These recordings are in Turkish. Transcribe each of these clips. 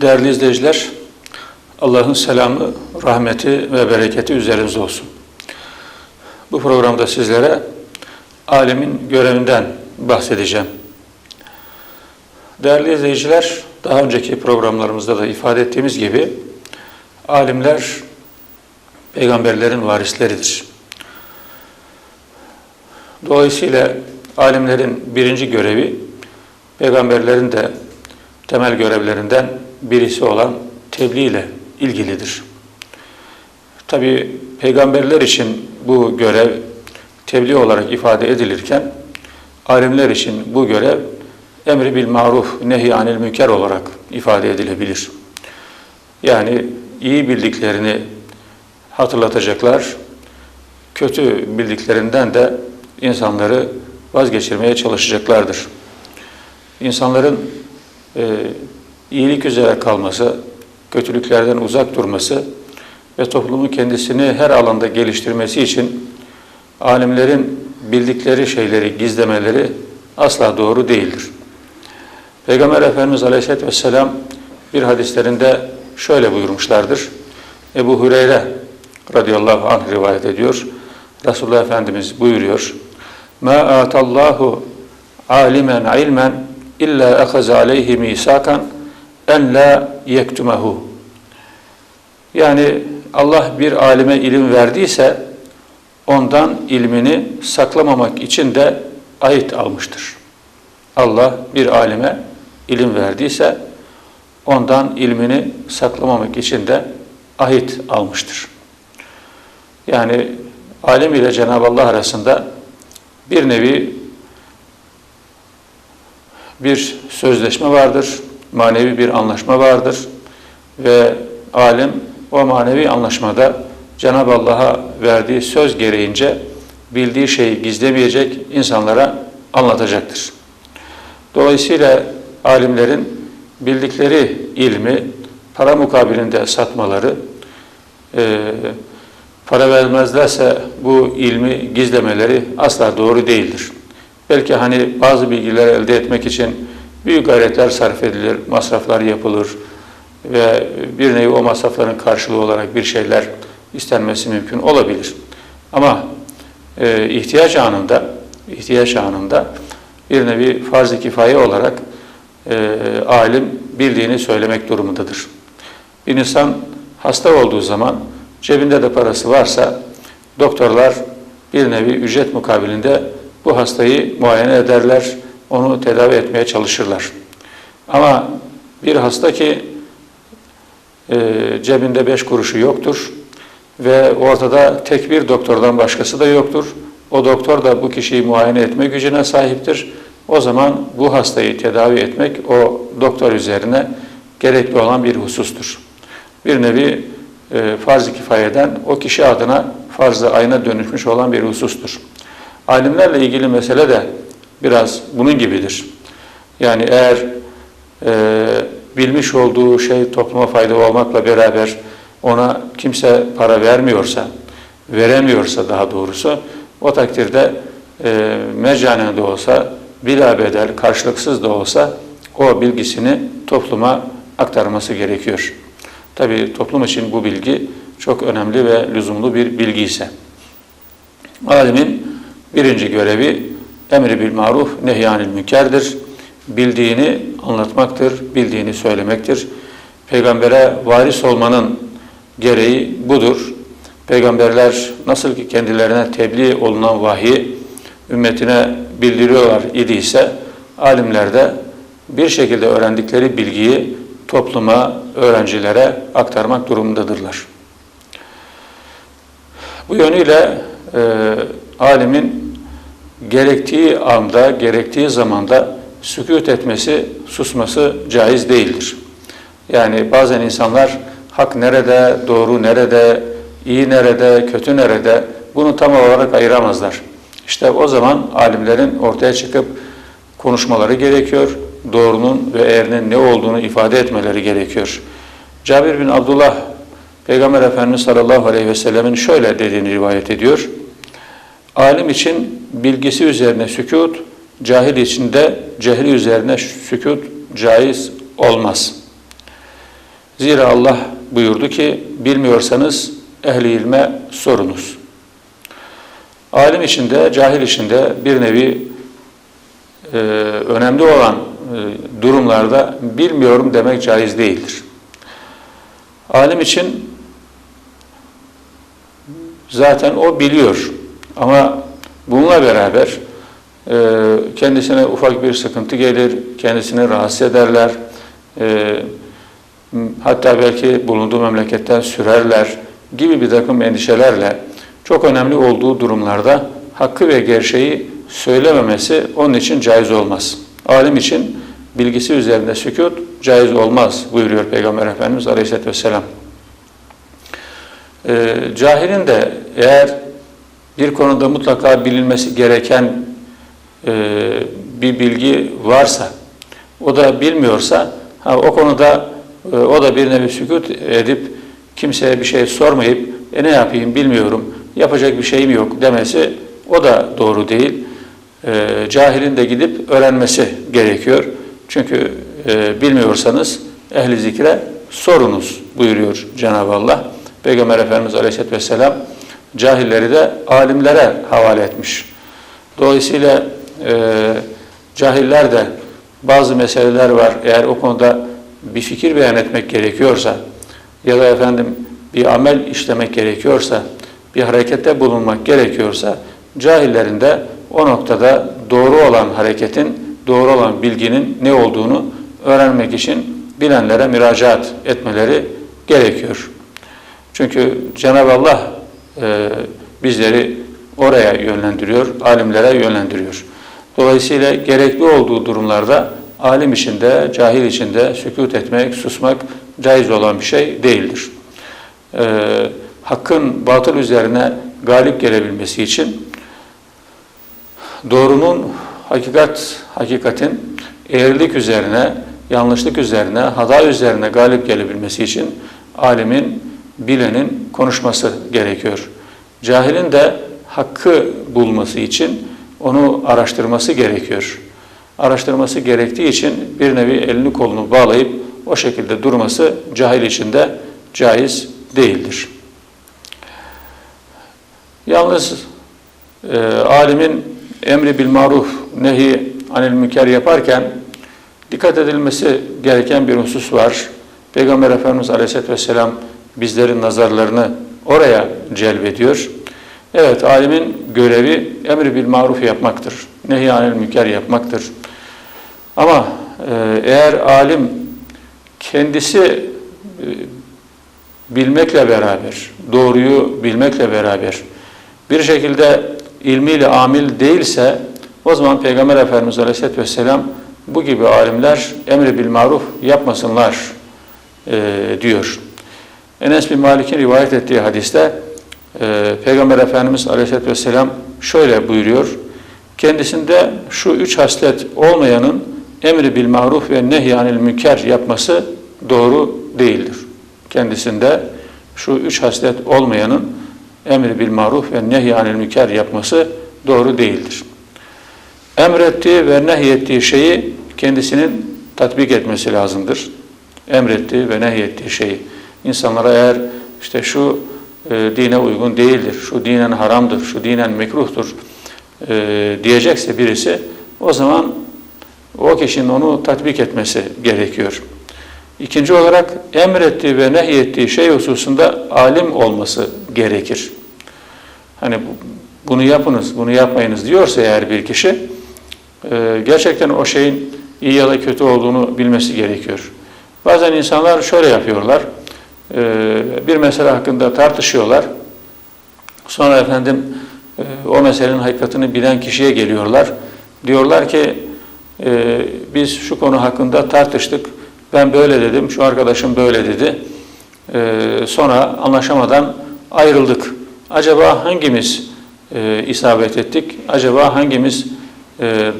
Değerli izleyiciler, Allah'ın selamı, rahmeti ve bereketi üzerinize olsun. Bu programda sizlere alimin görevinden bahsedeceğim. Değerli izleyiciler, daha önceki programlarımızda da ifade ettiğimiz gibi alimler peygamberlerin varisleridir. Dolayısıyla alimlerin birinci görevi peygamberlerin de temel görevlerinden birisi olan tebliğ ile ilgilidir. Tabi peygamberler için bu görev tebliğ olarak ifade edilirken alimler için bu görev emri bil maruf nehy anil münker olarak ifade edilebilir. Yani iyi bildiklerini hatırlatacaklar, kötü bildiklerinden de insanları vazgeçirmeye çalışacaklardır. İnsanların e, iyilik üzere kalması, kötülüklerden uzak durması ve toplumun kendisini her alanda geliştirmesi için alimlerin bildikleri şeyleri gizlemeleri asla doğru değildir. Peygamber Efendimiz Aleyhisselatü Vesselam bir hadislerinde şöyle buyurmuşlardır. Ebu Hureyre radıyallahu anh rivayet ediyor. Resulullah Efendimiz buyuruyor. Ma atallahu alimen ilmen illa ahaza aleyhi misakan en la yektumehu. Yani Allah bir alime ilim verdiyse ondan ilmini saklamamak için de ahit almıştır. Allah bir alime ilim verdiyse ondan ilmini saklamamak için de ahit almıştır. Yani alim ile Cenab-ı Allah arasında bir nevi bir sözleşme vardır, manevi bir anlaşma vardır ve alim o manevi anlaşmada Cenab-ı Allah'a verdiği söz gereğince bildiği şeyi gizlemeyecek, insanlara anlatacaktır. Dolayısıyla alimlerin bildikleri ilmi para mukabilinde satmaları, e, para vermezlerse bu ilmi gizlemeleri asla doğru değildir. Belki hani bazı bilgiler elde etmek için büyük gayretler sarf edilir, masraflar yapılır ve bir nevi o masrafların karşılığı olarak bir şeyler istenmesi mümkün olabilir. Ama e, ihtiyaç anında, ihtiyaç anında bir nevi farz-ı kifaye olarak e, alim bildiğini söylemek durumundadır. Bir insan hasta olduğu zaman cebinde de parası varsa doktorlar bir nevi ücret mukabilinde bu hastayı muayene ederler, onu tedavi etmeye çalışırlar. Ama bir hasta ki e, cebinde beş kuruşu yoktur ve ortada tek bir doktordan başkası da yoktur. O doktor da bu kişiyi muayene etme gücüne sahiptir. O zaman bu hastayı tedavi etmek o doktor üzerine gerekli olan bir husustur. Bir nevi e, farz-ı kifayeden o kişi adına farz-ı ayna dönüşmüş olan bir husustur. Alimlerle ilgili mesele de biraz bunun gibidir. Yani eğer e, bilmiş olduğu şey topluma faydalı olmakla beraber ona kimse para vermiyorsa, veremiyorsa daha doğrusu o takdirde e, mecanen de olsa, bila bedel, karşılıksız da olsa o bilgisini topluma aktarması gerekiyor. Tabi toplum için bu bilgi çok önemli ve lüzumlu bir bilgi ise. Alimin birinci görevi emri bil maruf nehyanil münkerdir. Bildiğini anlatmaktır, bildiğini söylemektir. Peygambere varis olmanın gereği budur. Peygamberler nasıl ki kendilerine tebliğ olunan vahiy ümmetine bildiriyorlar idiyse alimler de bir şekilde öğrendikleri bilgiyi topluma, öğrencilere aktarmak durumundadırlar. Bu yönüyle e, alimin gerektiği anda, gerektiği zamanda sükut etmesi, susması caiz değildir. Yani bazen insanlar hak nerede, doğru nerede, iyi nerede, kötü nerede bunu tam olarak ayıramazlar. İşte o zaman alimlerin ortaya çıkıp konuşmaları gerekiyor. Doğrunun ve eğrinin ne olduğunu ifade etmeleri gerekiyor. Cabir bin Abdullah Peygamber Efendimiz sallallahu aleyhi ve sellemin şöyle dediğini rivayet ediyor. Alim için bilgisi üzerine sükut, cahil için de cehli üzerine sükut caiz olmaz. Zira Allah buyurdu ki bilmiyorsanız ehli ilme sorunuz. Alim içinde, cahil içinde bir nevi e, önemli olan e, durumlarda bilmiyorum demek caiz değildir. Alim için zaten o biliyor ama bununla beraber e, kendisine ufak bir sıkıntı gelir, kendisini rahatsız ederler, e, hatta belki bulunduğu memleketten sürerler gibi bir takım endişelerle çok önemli olduğu durumlarda hakkı ve gerçeği söylememesi onun için caiz olmaz. Alim için bilgisi üzerinde sükut caiz olmaz buyuruyor Peygamber Efendimiz Aleyhisselatü Vesselam. E, cahilin de eğer bir konuda mutlaka bilinmesi gereken e, bir bilgi varsa, o da bilmiyorsa, ha, o konuda e, o da bir nevi sükut edip kimseye bir şey sormayıp e ne yapayım bilmiyorum, yapacak bir şeyim yok demesi o da doğru değil. E, cahilin de gidip öğrenmesi gerekiyor. Çünkü e, bilmiyorsanız ehli zikre sorunuz buyuruyor Cenab-ı Allah. Peygamber Efendimiz Aleyhisselatü Vesselam cahilleri de alimlere havale etmiş. Dolayısıyla e, cahiller de bazı meseleler var. Eğer o konuda bir fikir beyan etmek gerekiyorsa ya da efendim bir amel işlemek gerekiyorsa, bir harekette bulunmak gerekiyorsa cahillerin de o noktada doğru olan hareketin, doğru olan bilginin ne olduğunu öğrenmek için bilenlere müracaat etmeleri gerekiyor. Çünkü Cenab-ı Allah e, bizleri oraya yönlendiriyor, alimlere yönlendiriyor. Dolayısıyla gerekli olduğu durumlarda alim içinde, cahil içinde sükut etmek, susmak caiz olan bir şey değildir. E, hakkın batıl üzerine galip gelebilmesi için doğrunun hakikat, hakikatin eğrilik üzerine, yanlışlık üzerine, hata üzerine galip gelebilmesi için alimin, bilenin konuşması gerekiyor. Cahilin de hakkı bulması için onu araştırması gerekiyor. Araştırması gerektiği için bir nevi elini kolunu bağlayıp o şekilde durması cahil için de caiz değildir. Yalnız e, alimin emri bil maruf nehi anil münker yaparken dikkat edilmesi gereken bir husus var. Peygamber Efendimiz Aleyhisselatü Vesselam bizlerin nazarlarını oraya celbediyor. Evet, alimin görevi emri bil maruf yapmaktır. Nehyanil münker yapmaktır. Ama e, eğer alim kendisi e, bilmekle beraber, doğruyu bilmekle beraber bir şekilde ilmiyle amil değilse o zaman Peygamber Efendimiz Aleyhisselatü Vesselam bu gibi alimler emri bil maruf yapmasınlar e, diyor. Enes bin Malik'in rivayet ettiği hadiste e, Peygamber Efendimiz Aleyhisselatü Vesselam şöyle buyuruyor. Kendisinde şu üç haslet olmayanın emri bil maruf ve nehyanil münker yapması doğru değildir. Kendisinde şu üç haslet olmayanın emri bil maruf ve nehyanil münker yapması doğru değildir. Emrettiği ve nehyettiği şeyi kendisinin tatbik etmesi lazımdır. Emrettiği ve nehyettiği şeyi. İnsanlara eğer işte şu e, dine uygun değildir, şu dinen haramdır, şu dinen mekruhtur e, diyecekse birisi o zaman o kişinin onu tatbik etmesi gerekiyor. İkinci olarak emrettiği ve nehyettiği şey hususunda alim olması gerekir. Hani bunu yapınız, bunu yapmayınız diyorsa eğer bir kişi e, gerçekten o şeyin iyi ya da kötü olduğunu bilmesi gerekiyor. Bazen insanlar şöyle yapıyorlar. Ee, bir mesele hakkında tartışıyorlar. Sonra efendim e, o meselenin hakikatini bilen kişiye geliyorlar. Diyorlar ki e, biz şu konu hakkında tartıştık. Ben böyle dedim, şu arkadaşım böyle dedi. E, sonra anlaşamadan ayrıldık. Acaba hangimiz isabet ettik? Acaba hangimiz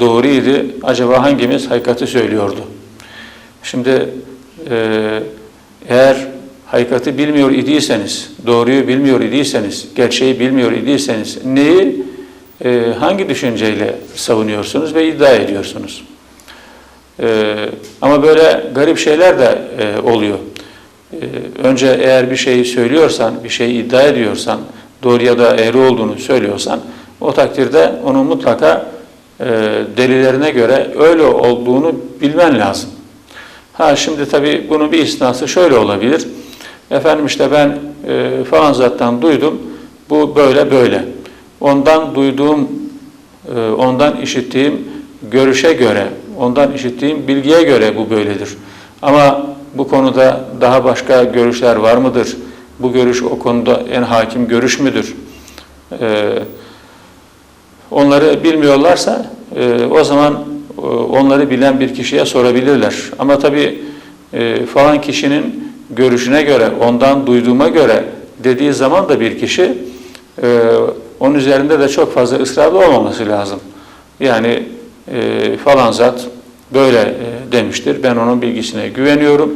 doğruydu? Acaba hangimiz hakikati söylüyordu? Şimdi eğer hakikati bilmiyor idiyseniz, doğruyu bilmiyor idiyseniz, gerçeği bilmiyor idiyseniz neyi, e, hangi düşünceyle savunuyorsunuz ve iddia ediyorsunuz? E, ama böyle garip şeyler de e, oluyor. önce eğer bir şeyi söylüyorsan, bir şeyi iddia ediyorsan, doğru ya da eğri olduğunu söylüyorsan, o takdirde onun mutlaka e, delillerine göre öyle olduğunu bilmen lazım. Ha şimdi tabii bunun bir istinası şöyle olabilir. Efendim işte ben e, falan zattan duydum, bu böyle böyle. Ondan duyduğum, e, ondan işittiğim görüşe göre, ondan işittiğim bilgiye göre bu böyledir. Ama bu konuda daha başka görüşler var mıdır? Bu görüş o konuda en hakim görüş müdür? Ee, onları bilmiyorlarsa e, o zaman e, onları bilen bir kişiye sorabilirler. Ama tabii e, falan kişinin görüşüne göre, ondan duyduğuma göre dediği zaman da bir kişi e, onun üzerinde de çok fazla ısrarlı olmaması lazım. Yani e, falan zat böyle e, demiştir. Ben onun bilgisine güveniyorum.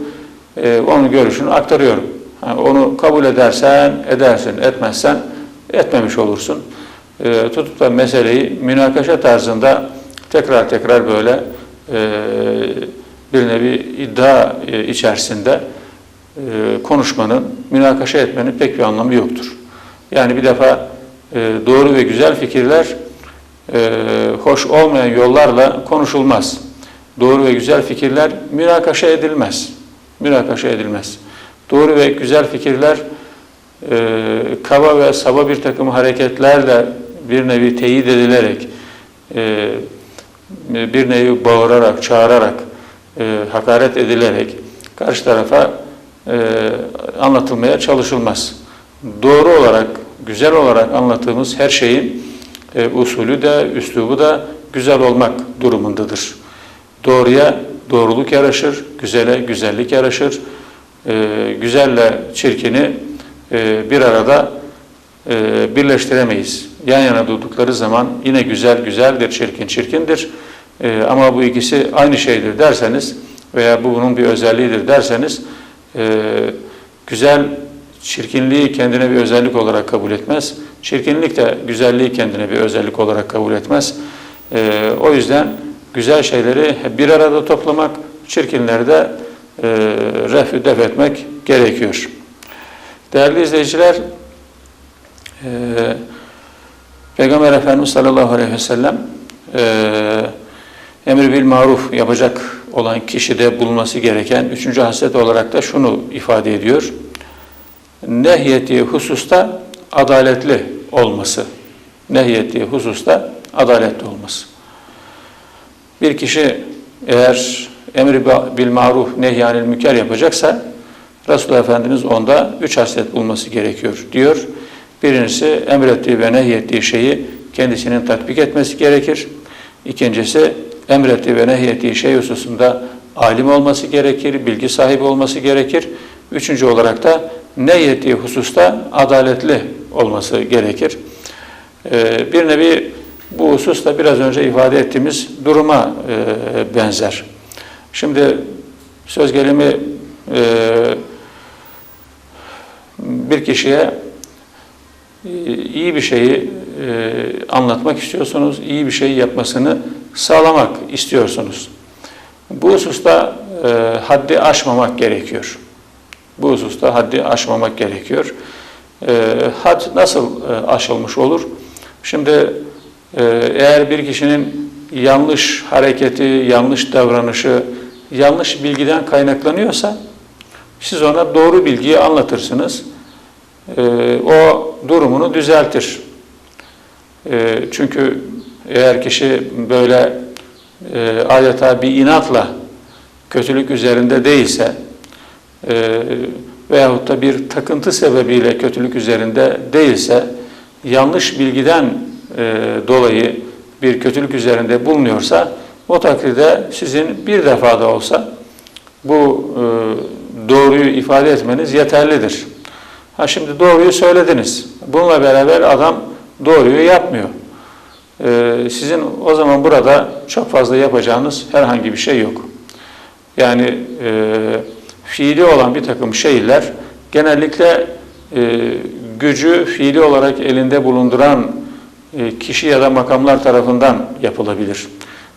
E, onun görüşünü aktarıyorum. Yani onu kabul edersen edersin, etmezsen etmemiş olursun. E, tutup da meseleyi münakaşa tarzında tekrar tekrar böyle e, bir nevi iddia e, içerisinde konuşmanın, münakaşa etmenin pek bir anlamı yoktur. Yani bir defa e, doğru ve güzel fikirler e, hoş olmayan yollarla konuşulmaz. Doğru ve güzel fikirler münakaşa edilmez. Münakaşa edilmez. Doğru ve güzel fikirler e, kaba ve saba bir takım hareketlerle bir nevi teyit edilerek, e, bir nevi bağırarak, çağırarak, e, hakaret edilerek karşı tarafa e, anlatılmaya çalışılmaz. Doğru olarak, güzel olarak anlattığımız her şeyin e, usulü de, üslubu da güzel olmak durumundadır. Doğruya doğruluk yaraşır, güzele güzellik yaraşır. E, güzelle çirkini e, bir arada e, birleştiremeyiz. Yan yana durdukları zaman yine güzel güzeldir, çirkin çirkindir. E, ama bu ikisi aynı şeydir derseniz veya bu bunun bir özelliğidir derseniz e, güzel çirkinliği kendine bir özellik olarak kabul etmez. Çirkinlik de güzelliği kendine bir özellik olarak kabul etmez. E, o yüzden güzel şeyleri bir arada toplamak, çirkinleri de e, refü def etmek gerekiyor. Değerli izleyiciler, e, Peygamber Efendimiz sallallahu aleyhi ve sellem e, emri bil maruf yapacak olan kişide bulunması gereken üçüncü haslet olarak da şunu ifade ediyor. Nehyettiği hususta adaletli olması. Nehyettiği hususta adaletli olması. Bir kişi eğer emri bil maruf nehyanil müker yapacaksa Resulullah Efendimiz onda üç haslet bulması gerekiyor diyor. Birincisi emrettiği ve nehyettiği şeyi kendisinin tatbik etmesi gerekir. İkincisi emrettiği ve nehyettiği şey hususunda alim olması gerekir, bilgi sahibi olması gerekir. Üçüncü olarak da nehyettiği hususta adaletli olması gerekir. Ee, bir nevi bu hususta biraz önce ifade ettiğimiz duruma e, benzer. Şimdi söz gelimi e, bir kişiye e, iyi bir şeyi anlatmak istiyorsunuz, iyi bir şey yapmasını sağlamak istiyorsunuz. Bu hususta e, haddi aşmamak gerekiyor. Bu hususta haddi aşmamak gerekiyor. E, had nasıl e, aşılmış olur? Şimdi e, eğer bir kişinin yanlış hareketi, yanlış davranışı, yanlış bilgiden kaynaklanıyorsa siz ona doğru bilgiyi anlatırsınız. E, o durumunu düzeltir. E, çünkü eğer kişi böyle e, adeta bir inatla kötülük üzerinde değilse e, veyahut da bir takıntı sebebiyle kötülük üzerinde değilse yanlış bilgiden e, dolayı bir kötülük üzerinde bulunuyorsa o takdirde sizin bir defa da olsa bu e, doğruyu ifade etmeniz yeterlidir. Ha şimdi doğruyu söylediniz. Bununla beraber adam doğruyu yapmıyor. E, sizin o zaman burada çok fazla yapacağınız herhangi bir şey yok. Yani e, fiili olan bir takım şeyler genellikle e, gücü fiili olarak elinde bulunduran e, kişi ya da makamlar tarafından yapılabilir.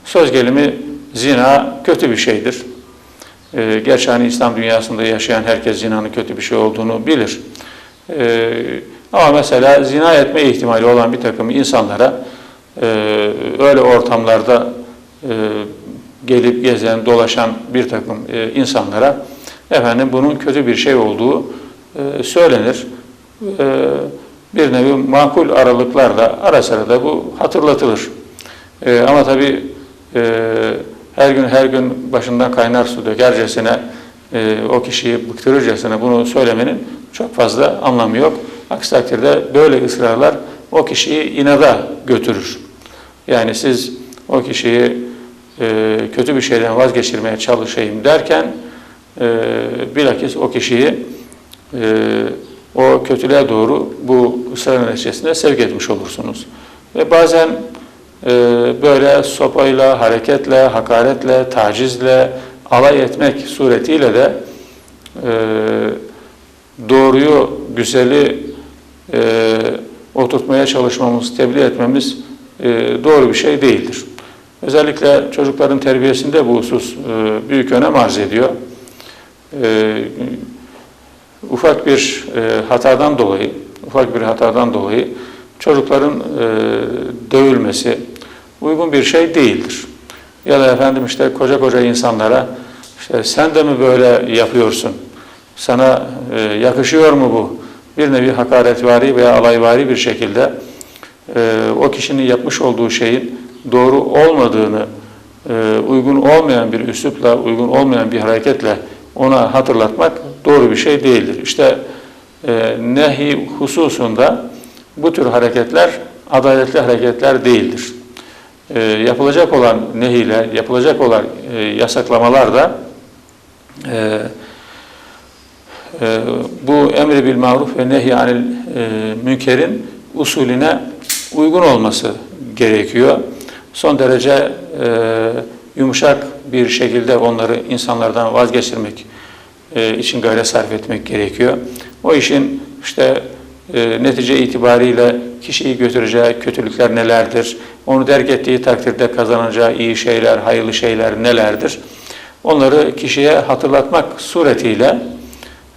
Söz gelimi zina kötü bir şeydir. E, gerçi hani İslam dünyasında yaşayan herkes zinanın kötü bir şey olduğunu bilir. E, ama mesela zina etme ihtimali olan bir takım insanlara e, öyle ortamlarda e, gelip gezen, dolaşan bir takım e, insanlara efendim bunun kötü bir şey olduğu e, söylenir. Bir nevi makul aralıklarla ara sıra da bu hatırlatılır. Ama tabii her gün her gün başından kaynar su dökercesine o kişiyi bıktırırcasına bunu söylemenin çok fazla anlamı yok. Aksi takdirde böyle ısrarlar o kişiyi inada götürür. Yani siz o kişiyi e, kötü bir şeyden vazgeçirmeye çalışayım derken e, bilakis o kişiyi e, o kötülüğe doğru bu ısrar neticesinde sevk etmiş olursunuz. Ve bazen e, böyle sopayla, hareketle, hakaretle, tacizle, alay etmek suretiyle de e, doğruyu, güzeli e, oturtmaya çalışmamız, tebliğ etmemiz doğru bir şey değildir. Özellikle çocukların terbiyesinde bu husus e, büyük önem arz ediyor. E, ufak bir e, hatadan dolayı, ufak bir hatadan dolayı çocukların e, dövülmesi uygun bir şey değildir. Ya da efendim işte koca koca insanlara işte sen de mi böyle yapıyorsun? Sana e, yakışıyor mu bu? Bir nevi hakaretvari veya alayvari bir şekilde e, o kişinin yapmış olduğu şeyin doğru olmadığını, e, uygun olmayan bir üslupla, uygun olmayan bir hareketle ona hatırlatmak doğru bir şey değildir. İşte e, nehi hususunda bu tür hareketler adaletli hareketler değildir. E, yapılacak olan nehiler, yapılacak olan yasaklamalar da bu emri bil maruf ve nehyanil e, münkerin usulüne uygun olması gerekiyor. Son derece e, yumuşak bir şekilde onları insanlardan vazgeçirmek e, için gayret sarf etmek gerekiyor. O işin işte e, netice itibariyle kişiyi götüreceği kötülükler nelerdir? Onu derk ettiği takdirde kazanacağı iyi şeyler, hayırlı şeyler nelerdir? Onları kişiye hatırlatmak suretiyle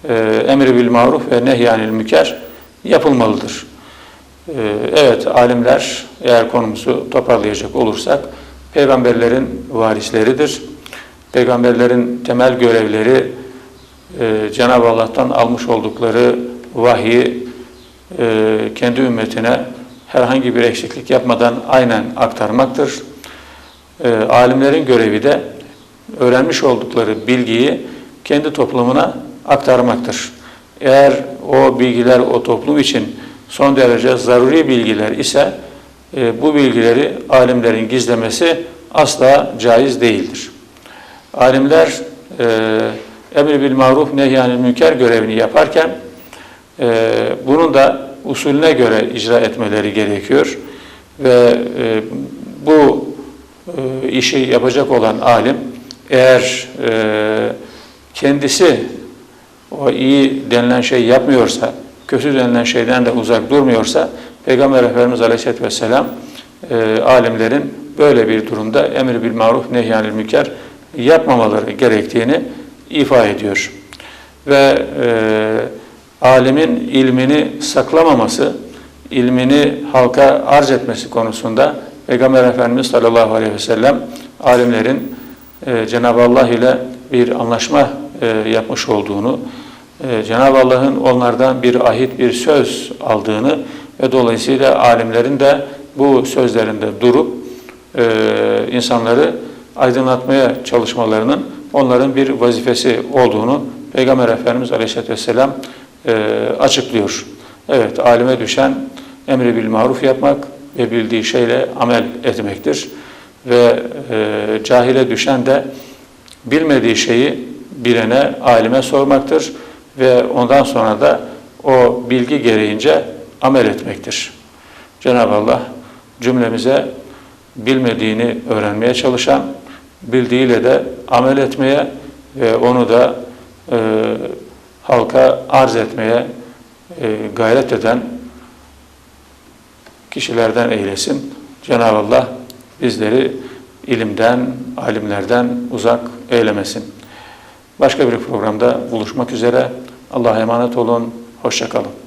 e, emri bil maruf ve nehyanil müker yapılmalıdır. E, evet, alimler eğer konumuzu toparlayacak olursak, peygamberlerin varisleridir. Peygamberlerin temel görevleri e, Cenab-ı Allah'tan almış oldukları vahyi e, kendi ümmetine herhangi bir eksiklik yapmadan aynen aktarmaktır. E, alimlerin görevi de öğrenmiş oldukları bilgiyi kendi toplumuna aktarmaktır. Eğer o bilgiler o toplum için son derece zaruri bilgiler ise e, bu bilgileri alimlerin gizlemesi asla caiz değildir. Alimler e, emri bil maruf nehyanil münker görevini yaparken e, bunun da usulüne göre icra etmeleri gerekiyor ve e, bu e, işi yapacak olan alim eğer e, kendisi o iyi denilen şey yapmıyorsa, kötü denilen şeyden de uzak durmuyorsa Peygamber Efendimiz Aleyhisselatü Vesselam e, alimlerin böyle bir durumda emir bil maruf nehyanil müker yapmamaları gerektiğini ifade ediyor. Ve e, alimin ilmini saklamaması, ilmini halka arz etmesi konusunda Peygamber Efendimiz sallallahu aleyhi ve sellem alimlerin e, Cenab-ı Allah ile bir anlaşma e, yapmış olduğunu, e, Cenab-ı Allah'ın onlardan bir ahit, bir söz aldığını ve dolayısıyla alimlerin de bu sözlerinde durup e, insanları aydınlatmaya çalışmalarının onların bir vazifesi olduğunu Peygamber Efendimiz Aleyhisselatü Vesselam e, açıklıyor. Evet, alime düşen emri bil maruf yapmak ve bildiği şeyle amel etmektir. Ve e, cahile düşen de bilmediği şeyi bilene, alime sormaktır ve ondan sonra da o bilgi gereğince amel etmektir. Cenab-ı Allah cümlemize bilmediğini öğrenmeye çalışan, bildiğiyle de amel etmeye ve onu da e, halka arz etmeye e, gayret eden kişilerden eylesin. Cenab-ı Allah bizleri ilimden, alimlerden uzak eylemesin. Başka bir programda buluşmak üzere. Allah'a emanet olun. Hoşçakalın.